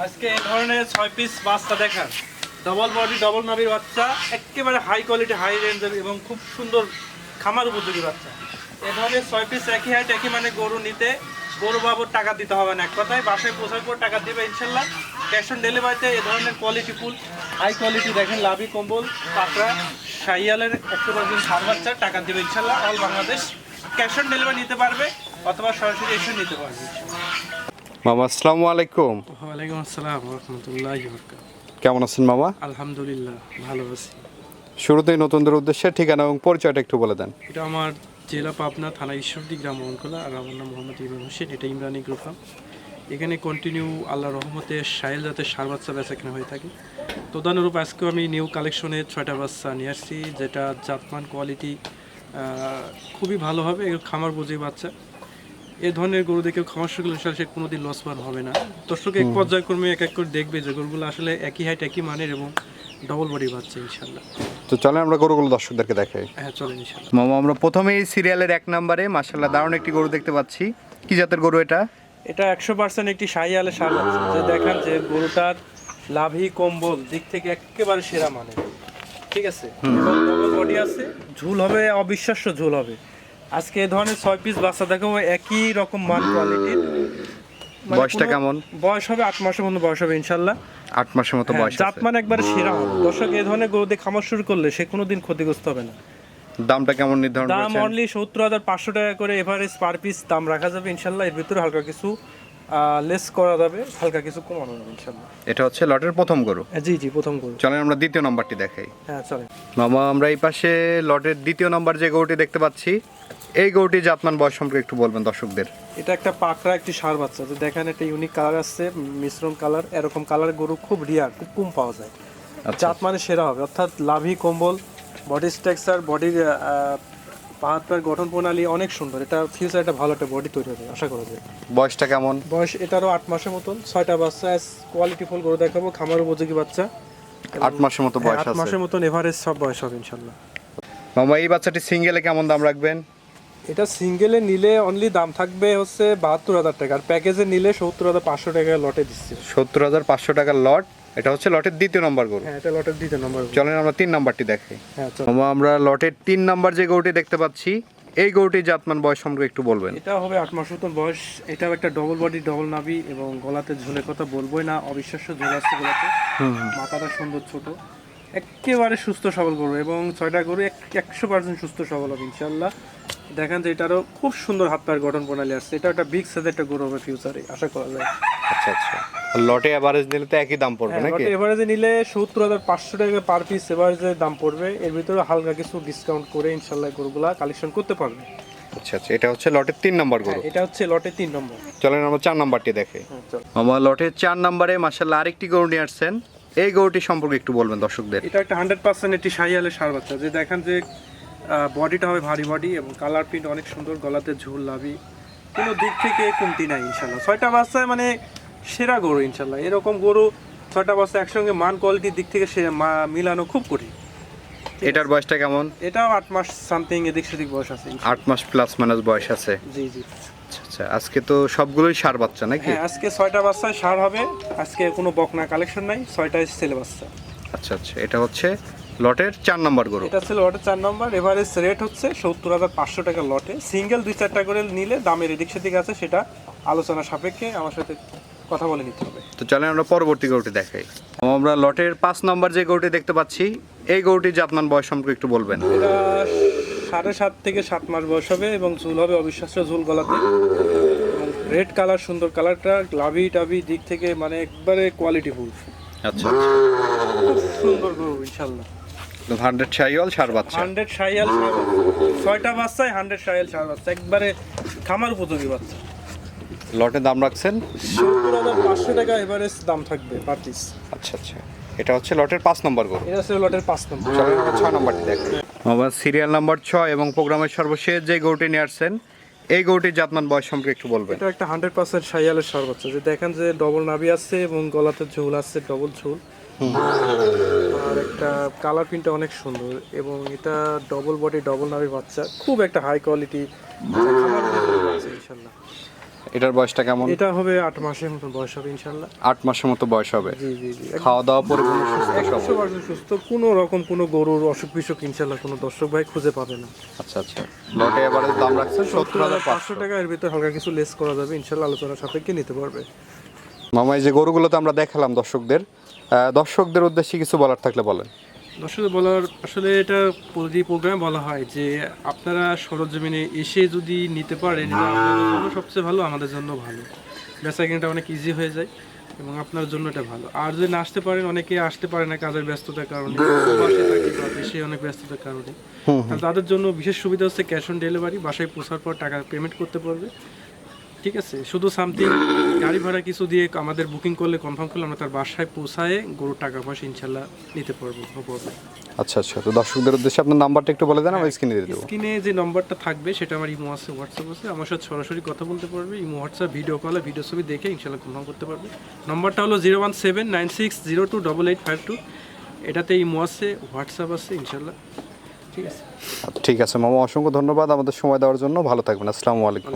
আজকে এই ধরনের ছয় পিস বাচ্চা দেখান ডবল বডি ডবল নাবির বাচ্চা, একেবারে হাই কোয়ালিটি হাই রেঞ্জের এবং খুব সুন্দর খামার উপযোগী বাচ্চা। এ ধরনের ছয় পিস একই হাইট একই মানে গরু নিতে গরু বাবুর টাকা দিতে হবে না। এক কথায় বাসায় পৌঁছার পর টাকা দেবে ইনশাল্লাহ। ক্যাশ অন ডেলিভারিতে এ ধরনের কোয়ালিটি ফুল হাই কোয়ালিটি দেখেন লাভি, কম্বল, পাকড়া সাইয়ালের একশো পার্সেন্ট সার বাচ্চা, টাকা দিবে ইনশাল্লাহ। All Bangladesh cash on delivery নিতে পারবে অথবা সরাসরি এসে নিতে পারবে। মামা আসসালামু আলাইকুম। ওয়ালাইকুম আসসালাম রহমতুল্লাহ কেমন আছেন মামা? আলহামদুলিল্লাহ ভালো আছি। শুরুতেই নতুনদের উদ্দেশ্যে ঠিকানা এবং পরিচয়টা একটু বলে দেন। এটা আমার জেলা পাবনা থানা ঈশ্বরদী গ্রাম মোহনখোলা আর আমার নাম মোহাম্মদ ইমরান হোসেন এটা ইমরানি গ্রুপ এখানে কন্টিনিউ আল্লাহ রহমতে সাইল জাতের সার বাচ্চা বেচা কেনা হয়ে থাকে। তদানুরূপ আজকেও আমি নিউ কালেকশনে ছয়টা বাচ্চা নিয়ে আসছি যেটা জাতমান কোয়ালিটি খুবই ভালো হবে খামার বুঝি বাচ্চা। এ ধরনের গরু দেখে খামার শুরু করলে সে কোনোদিন লসমান হবে না। দর্শক এক পর্যায়ক্রমে এক এক করে দেখবে যে গরুগুলো আসলে একই হাইট একই মানের এবং ডবল বডি বাচ্চা ইনশাল্লাহ তো চলেন আমরা গরুগুলো দর্শকদেরকে দেখাই। হ্যাঁ চলেন ইনশাল্লাহ মামা আমরা প্রথমেই সিরিয়ালের এক নম্বরে মাসাল্লাহ দারুণ একটি গরু দেখতে পাচ্ছি। কি জাতের গরু এটা? এটা একশো পার্সেন্ট একটি শাহিয়ালে সার আছে। যে দেখান যে গরুটার লাভি কম্বল দিক থেকে একেবারে সেরা মানে ঠিক আছে? ডবল বডি আছে। ঝুল হবে অবিশ্বাস্য ঝুল হবে। আজকে এই ধরনের ছয় পিস বাচ্চা দেখাবো একই রকম মান কোয়ালিটির মানে বয়সটা কেমন? বয়স হবে আট মাসের মতো বয়স হবে ইনশাল্লাহ। আট মাসের মতো হ্যাঁ, বয়স জাত মানে একবারে সেরা। হবে দর্শক এই ধরনের গরু দিয়ে খামার শুরু করলে সে কোনোদিন ক্ষতিগ্রস্ত হবে না। দামটা কেমন নির্ধারণ দাম অনলি সত্তর হাজার পাঁচশো টাকা করে এভারেজ পার পিস দাম রাখা যাবে ইনশাল্লাহ। এর ভিতরে হালকা কিছু লেস করা যাবে হালকা কিছু কমানো যাবে ইনশাল্লাহ এটা হচ্ছে লটের প্রথম গরু। জি জি প্রথম গরু। চলেন আমরা দ্বিতীয় নম্বরটি দেখাই। হ্যাঁ চলে মামা আমরা এই পাশে লটের দ্বিতীয় নম্বর যে গরুটি দেখতে পাচ্ছি এই গরুটি জাতমান বয়স সম্পর্কে একটু বলবেন দর্শকদের। এটা একটা পাকড়া একটি সার বাচ্চা। যে দেখেন একটা ইউনিক কালার আসছে মিশ্রণ কালার এরকম কালার গরু খুব রিয়ার খুব কম পাওয়া যায়। আচ্ছা। জাত মানে সেরা হবে। অর্থাৎ লাভি কম্বল বডি স্ট্রাকচার বডির পাহাড় গঠন প্রণালী অনেক সুন্দর। এটা ফিউচার একটা ভালো একটা বডি তৈরি হবে আশা করা যায়। বয়সটা কেমন? বয়স এটারও আট মাসের মতন ছয়টা বাচ্চা কোয়ালিটি ফুল গরু দেখাবো খামার উপযোগী বাচ্চা। আট মাসের মতো হ্যাঁ, বয়স আট মাসের মতন এভারেজ সব বয়স হবে ইনশাল্লাহ। মামা এই বাচ্চাটি সিঙ্গেলে কেমন দাম রাখবেন? এটা সিঙ্গেলে নিলে অনলি দাম থাকবে হচ্ছে বাহাত্তর হাজার টাকা আর প্যাকেজে নিলে সত্তর হাজার পাঁচশো টাকা লটে দিচ্ছে। সত্তর হাজার পাঁচশো টাকার লট এটা হচ্ছে লটের দ্বিতীয় নম্বর গরু। হ্যাঁ এটা লটের দ্বিতীয় নম্বর চলেন আমরা তিন নাম্বারটি দেখাই হ্যাঁ আমরা লটের তিন নাম্বার যে গরুটি দেখতে পাচ্ছি এই গরুটি জাতমান বয়স সম্পর্কে একটু বলবেন। এটা হবে আট মাস মতন বয়স। এটাও একটা ডবল বডি ডবল নাভি এবং গলাতে ঝুলের কথা বলবোই না। অবিশ্বাস্য ঝুল আছে গলাতে। মাথাটা সুন্দর ছোট। একেবারে সুস্থ সবল গরু এবং ছয়টা গরু এক- একশো পার্সেন্ট সুস্থ সবল হবে ইনশাল্লাহ দেখেন যে এটারও খুব সুন্দর হাত পায়ের গঠন প্রণালী আসছে। এটা একটা বিগ সাইজের একটা গরু হবে ফিউচারে আশা করা যায়। আচ্ছা আচ্ছা। লটে অ্যাভারেজ নিলে তো একই দাম পড়বে নাকি? এভারেজে নিলে সত্তর হাজার পাঁচশো টাকা পার পিস এভারেজে দাম পড়বে এর ভিতরে হালকা কিছু ডিসকাউন্ট করে ইনশাল্লাহ গরুগুলা কালেকশন করতে পারবে। আচ্ছা আচ্ছা এটা হচ্ছে লটের তিন নাম্বার গরু। হ্যাঁ, এটা হচ্ছে লটে তিন নম্বর। চলেন আমরা চার নাম্বারটি দেখাই হ্যাঁ, চল। মামা লটের চার নাম্বারে মাসাল্লাহ আরেকটি গরু নিয়ে আসছেন। এই গরুটি সম্পর্কে একটু বলবেন দর্শকদের। এটা একটা হান্ড্রেড পার্সেন্ট একটি শাহিয়ালের সার বাচ্চা যে দেখেন যে বডিটা হবে ভারী বডি এবং কালার প্রিন্ট অনেক সুন্দর গলাতে ঝুল লাভি। কোনো দিক থেকে কমতি নাই ইনশাল্লাহ ছয়টা বাচ্চায় মানে সেরা গরু ইনশাল্লাহ। এরকম গরু ছয়টা বাচ্চা একসঙ্গে মান কোয়ালিটির দিক থেকে সে মিলানো খুব কঠিন। এটার বয়সটা কেমন? এটাও আট মাস সামথিং এদিক সেদিক বয়স আছে আট মাস প্লাস মাইনাস বয়স আছে। জি জি। আচ্ছা আচ্ছা। আজকে তো সবগুলোই সার বাচ্চা নাকি? হ্যাঁ আজকে ছয়টা বাচ্চায় সার হবে। আজকে কোনো বকনা কালেকশন নাই ছয়টায় ছেলে বাচ্চা। আচ্ছা আচ্ছা। এটা হচ্ছে লটের চার নম্বর গরু। এটা ছিল লটের চার নম্বর। এভারেজ রেট হচ্ছে সত্তর হাজার পাঁচশো টাকা লটে। সিঙ্গেল দুই চারটা করে নিলে দামের এদিক সেদিক আছে সেটা আলোচনা সাপেক্ষে। আমার সাথে কথা বলে নিতে হবে। তো চলেন আমরা পরবর্তী গরুটি দেখাই। আমরা লটের পাঁচ নম্বর যে গরুটি দেখতে পাচ্ছি এই গরুটি জাতমান বয়স সম্পর্কে একটু বলবেন। এটা সাড়ে সাত থেকে সাত মাস বয়স হবে এবং ঝুল হবে অবিশ্বাস্য ঝুল গলাতে। রেড কালার সুন্দর কালারটা লাভি টাভি দিক থেকে মানে একবারে কোয়ালিটি ফুল আচ্ছা খুব সুন্দর গরু ইনশাল্লাহ হান্ড্রেড সার বাচ্চা। হান্ড্রেড ছয়টা বাচ্চায় হান্ড্রেড সাইয়াল সার বাচ্চা। একবারে খামার উপযোগী বাচ্চা। লটে দাম রাখছেন? সত্তর হাজার পাঁচশো টাকা এভারেজ দাম থাকবে পার পিস আচ্ছা আচ্ছা। এটা হচ্ছে লটের পাঁচ নম্বর গরু। এটা হচ্ছে লটের পাঁচ নম্বর। ছয় নম্বরটি দেখাই আমার সিরিয়াল নাম্বার ছয় এবং প্রোগ্রামের সর্বশেষ যে গরুটি নিয়ে আসছেন এই গরুটির জাতমান বয়স সম্পর্কে একটু বলবেন। এটা একটা হান্ড্রেড পার্সেন্ট সাইয়ালের সার বাচ্চা যে দেখেন যে ডবল নাভি আছে এবং গলাতে ঝুল আছে ডবল ঝুল। আর একটা কালার প্রিন্টটা অনেক সুন্দর এবং এটা ডবল বডি ডবল নাভি বাচ্চা। খুব একটা হাই কোয়ালিটি ইনশাল্লাহ। এটার বয়সটা কেমন? এটা হবে আট মাসের মতো বয়স হবে ইনশাল্লাহ আট মাসের মতো বয়স হবে? জি জি জি। খাওয়া দাওয়া পরিপূর্ণ সুস্থ সবল। একশো পার্সেন্ট সুস্থ। কোনো রকম কোনো গরুর অসুখ বিসুখ ইনশাল্লাহ কোনো দর্শক ভাই খুঁজে পাবে না। আচ্ছা আচ্ছা। লটে এবারে দাম রাখছেন সত্তর হাজার পাঁচশো। টাকা এর ভিতরে হালকা কিছু লেস করা যাবে ইনশাল্লাহ আলোচনার সাপেক্ষে নিতে পারবে। মামা এই যে গরুগুলো তো আমরা দেখালাম দর্শকদের দর্শকদের উদ্দেশ্যে কিছু বলার থাকলে বলেন। দর্শক বলার আসলে এটা প্রতি প্রোগ্রামে বলা হয় যে আপনারা সরজমিনে এসে যদি নিতে পারেন এটা আপনাদের জন্য সবচেয়ে ভালো আমাদের জন্য ভালো। বেচা কিনাটা অনেক ইজি হয়ে যায় এবং আপনার জন্য এটা ভালো। আর যদি না আসতে পারেন অনেকে আসতে পারে না কাজের ব্যস্ততার কারণে দেশে অনেক ব্যস্ততার কারণে। তাহলে তাদের জন্য বিশেষ সুবিধা হচ্ছে ক্যাশ অন ডেলিভারি বাসায় পৌঁছার পর টাকা পেমেন্ট করতে পারবে। ঠিক আছে? শুধু সামথিং গাড়ি ভাড়া কিছু দিয়ে আমাদের বুকিং করলে কনফার্ম করলে আমরা তার বাসায় পৌঁছায় গরুর টাকা পয়সা ইনশাল্লাহ নিতে পারব আচ্ছা আচ্ছা। তো দর্শকদের উদ্দেশ্যে আপনার নাম্বারটা একটু বলে দেন আমি স্ক্রিনে দিয়ে দেবো। স্ক্রিনে যে নাম্বারটা থাকবে সেটা আমার ইমো আছে হোয়াটসঅ্যাপ আছে। আমার সাথে সরাসরি কথা বলতে পারবে ইমো হোয়াটসঅ্যাপ ভিডিও কলে ভিডিও ছবি দেখে ইনশাল্লাহ কনফার্ম করতে পারবে। নম্বরটা হলো zero one seven nine six zero two double eight five two এটাতে ইমো আছে হোয়াটসঅ্যাপ আছে ইনশাল্লাহ। ঠিক আছে? ঠিক আছে মামা অসংখ্য ধন্যবাদ আমাদের সময় দেওয়ার জন্য। ভালো থাকবেন আসসালামু আলাইকুম।